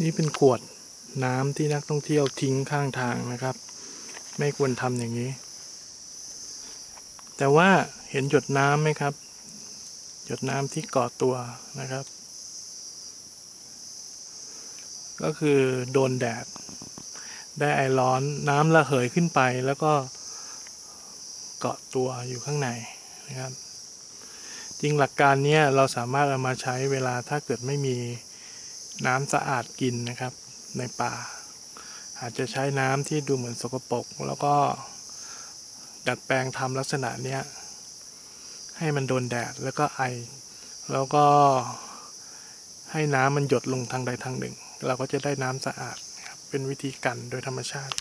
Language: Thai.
นี่เป็นขวดน้ำที่นักท่องเที่ยวทิ้งข้างทางนะครับ ไม่ควรทำอย่างนี้ แต่ว่าเห็นหยดน้ำไหมครับ หยดน้ำที่เกาะตัวนะครับ ก็คือโดนแดดได้ไอร้อนน้ำระเหยขึ้นไปแล้วก็เกาะตัวอยู่ข้างในนะครับ จริงหลักการนี้เราสามารถเอามาใช้เวลาถ้าเกิดไม่มี น้ำสะอาดกินนะครับ ในป่า อาจจะใช้น้ำที่ดูเหมือนสกปรกแล้วก็ดัดแปลงทำลักษณะเนี้ยให้มันโดนแดดแล้วก็ไอ แล้วก็ให้น้ำมันหยดลงทางใดทางหนึ่ง เราก็จะได้น้ำสะอาดเป็นวิธีกันโดยธรรมชาติ